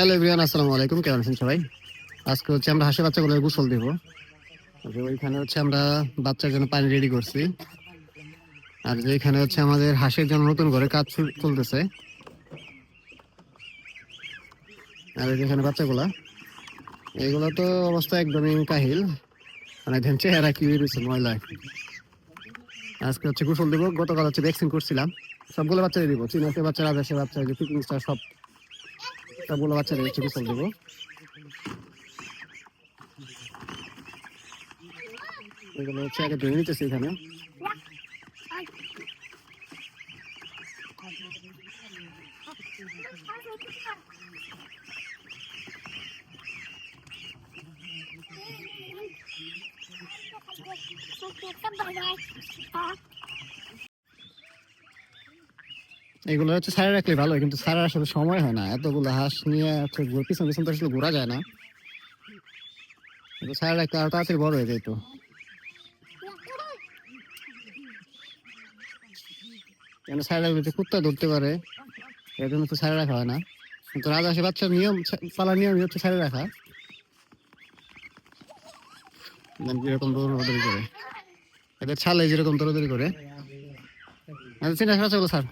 Hello আসসালামু আলাইকুম। কেমন আছেন সবাই? আজকে হচ্ছে আমরা গোসল ওইখানে হচ্ছে আমরা বাচ্চার জন্য পানি রেডি করছি। আর যেখানে হচ্ছে আমাদের হাঁসের জন্য নতুন করে কাজ চলতেছে। আর যেখানে বাচ্চাগুলা এইগুলো তো অবস্থা একদমই কাহিল। মানে দেখেন চেহারা কি রয়েছে, ময়লা। আজকে হচ্ছে গোসল দেবো। গতকাল হচ্ছে ভ্যাকসিন করছিলাম। সবগুলো বাচ্চাদের দিব। চিনাসের বাচ্চা রাজাসের বাচ্চা পিকনিক সব সবগুলো বাচ্চাদের হচ্ছে গোসল দেবো এগুলো হচ্ছে আগে ধরে নিতেছি এখানে এগুলো হচ্ছে সারা রাখলে ভালো, কিন্তু সারা আসলে সময় হয় না। এতগুলো হাঁস নিয়ে হচ্ছে পিছন পিছন তো আসলে ঘোরা যায় না। কিন্তু সারা রাখলে আরও তাড়াতাড়ি বড় হয়ে যেত কেন সারা রাখলে যে কুত্তা ধরতে পারে? এর জন্য তো সারা রাখা হয় না। কিন্তু রাজহাঁসের বাচ্চার নিয়ম, পালার নিয়ম হচ্ছে সারা রাখা যেরকম দৌড়াদৌড়ি করে। এদের ছালে যেরকম দৌড়াদৌড়ি করে। আচ্ছা চিন্তা চলো স্যার।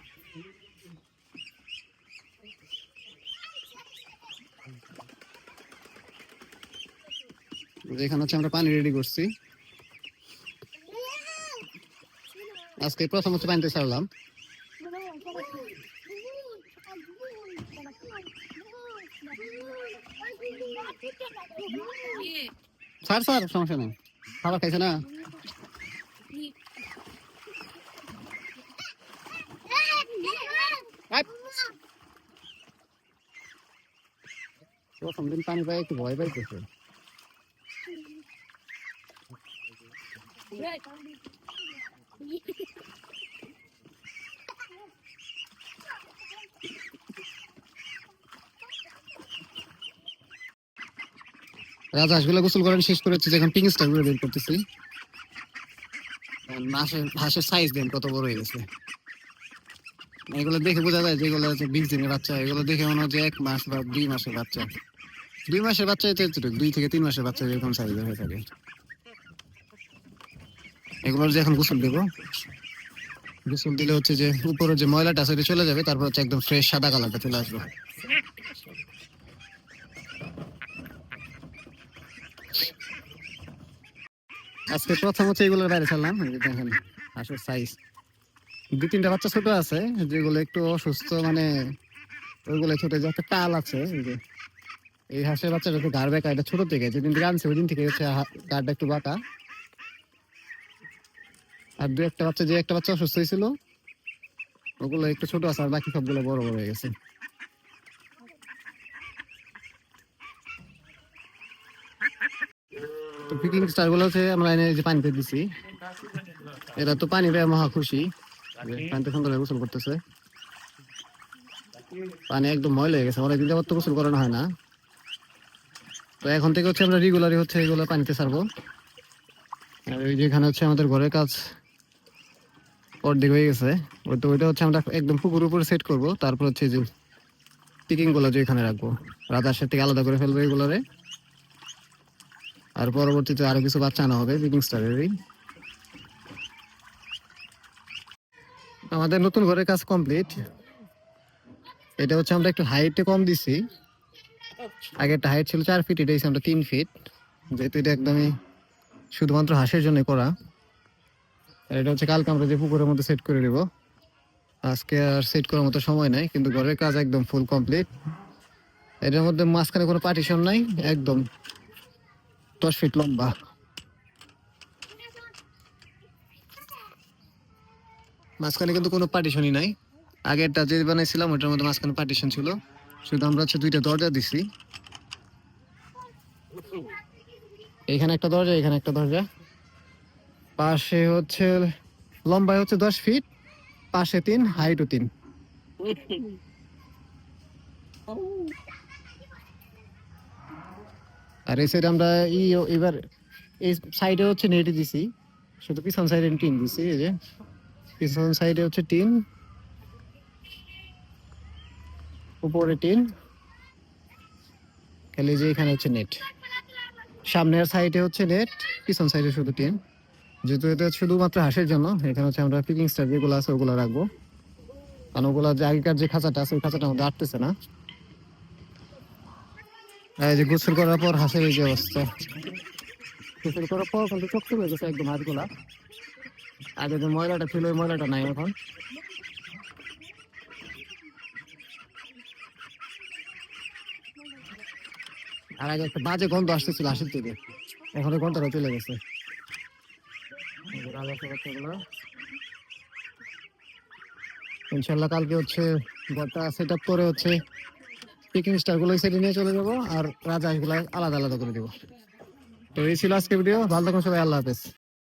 এখানে হচ্ছে আমরা পানি রেডি করছি। আজকে প্রথম হচ্ছে পানিতে ছাড়লাম। স্যার স্যার সমস্যা নেই। খাবার খাইছে না? প্রথম দিন পানি পাই একটু ভয় পাইতেছে। রাজা হাঁসগুলো গোসল করেন শেষ করে হচ্ছে পিঙ্ক স্টারগুলো বের করতেছি। হাঁসের হাঁসের সাইজ দেন, কত বড় হয়ে গেছে। এগুলো দেখে বোঝা যায় যেগুলো হচ্ছে বিশ দিনের বাচ্চা, এগুলো দেখে মনে হচ্ছে এক মাস বা দুই মাসের বাচ্চা। দুই মাসের বাচ্চা দুই থেকে তিন মাসের বাচ্চা এরকম সাইজ হয়ে থাকে। এগুলোর যে এখন গোসল দেবো, গোসল দিলে হচ্ছে যে উপরে যে ময়লাটা আছে চলে যাবে, তারপর হচ্ছে একদম ফ্রেশ সাদা কালারটা চলে আসবে। আজকে প্রথম হচ্ছে এগুলোর বাইরে ছাড়লাম দেখেন হাঁসের সাইজ দু তিনটা বাচ্চা ছোট আছে, যেগুলো একটু অসুস্থ মানে ওইগুলো ছোট যে একটা টাল আছে যে। এই হাঁসের বাচ্চাটা একটু গাড় বেঁকা, এটা ছোট থেকে, যেদিন থেকে আনছে ওই দিন থেকে হচ্ছে গাড়টা একটু বাঁকা। আর দু একটা বাচ্চা, যে একটা বাচ্চা অসুস্থ হয়েছিল, ওগুলো একটু ছোট আছে, আর বাকি সবগুলো বড় বড় হয়ে গেছে। তো পিকনিক স্টারগুলো হচ্ছে, আমরা এনে যে পানিতে দিছি। এরা তো পানি পেয়ে মহা খুশি পানিতে সুন্দর গোসল করতেছে। পানি একদম ময়লা হয়ে গেছে, অনেকদিন যাবত তো গোসল করানো হয় না। তো এখন থেকে হচ্ছে আমরা রেগুলারই হচ্ছে এগুলো পানিতে ছাড়বো আর ওই যেখানে হচ্ছে আমাদের ঘরের কাজ। অর্ধেক হয়ে গেছে। ওই তো ওইটা হচ্ছে আমরা একদম পুকুর উপরে সেট করব। তারপর হচ্ছে যে পিকিংগুলো যে এখানে রাখব। রাতার সাথে থেকে আলাদা করে ফেলব এগুলোরে। আর পরবর্তীতে আরও কিছু বাচ্চা আনা হবে পিকিং স্টারেরই আমাদের নতুন ঘরের কাজ কমপ্লিট এটা হচ্ছে আমরা একটু হাইটে কম দিছি। আগে একটা হাইট ছিল চার ফিট এটা আমরা তিন ফিট যেহেতু এটা একদমই শুধুমাত্র হাঁসের জন্য করা। এটা হচ্ছে কালকে আমরা যে পুকুরের মধ্যে সেট করে দেব আজকে আর সেট করার মতো সময় নাই, কিন্তু ঘরের কাজ একদম ফুল কমপ্লিট এটার মধ্যে মাঝখানে কোনো পার্টিশন নাই, একদম দশ ফিট লম্বা। মাঝখানে কিন্তু কোনো পার্টিশনই নাই। আগেরটা যে বানাইছিলাম, ওটার মধ্যে মাঝখানে পার্টিশন ছিল। শুধু আমরা হচ্ছে দুইটা দরজা দিছি। এখানে একটা দরজা, এখানে একটা দরজা। পাশে হচ্ছে লম্বায় হচ্ছে দশ ফিট, পাশে তিন, হাইটও তিন। আর এই সাইডে আমরা ই এবার এই সাইডে হচ্ছে নেট দিছি, শুধু পিছন সাইডে টিন দিছি, এই যে। পিছন সাইডে হচ্ছে টিন, উপরে টিন। খালি যে এখানে হচ্ছে নেট সামনের সাইডে হচ্ছে নেট পিছন সাইডে শুধু টিন। যেহেতু এটা শুধুমাত্র হাঁসের জন্য, এখানে হচ্ছে আমরা পিকিং স্টার যেগুলো আছে ওগুলো রাখব। কারণ ওগুলো যে আগেকার যে খাঁচাটা আছে, ওই খাঁচাটা আমাদের আটতেছে না। এই যে গোসল করার পর হাঁসের এই যে অবস্থা। গোসল করার পর কিন্তু চোখ হয়ে গেছে একদম হাঁসগুলা আগে যে ময়লাটা ছিল, ওই ময়লাটা নাই এখন। আর আগে একটা বাজে গন্ধ আসতেছিল হাঁসের থেকে। এখন গন্ধটা চলে গেছে। আছে বাচ্চাগুলো। ইনশাল্লাহ কালকে হচ্ছে ঘরটা সেট আপ করে হচ্ছে পিকিং স্টারগুলো সেটি নিয়ে চলে যাব আর রাজা গুলো আলাদা আলাদা করে দেবো তো এই ছিল আজকে ভিডিও ভালো থাকুন সবাই, আল্লাহ হাফেজ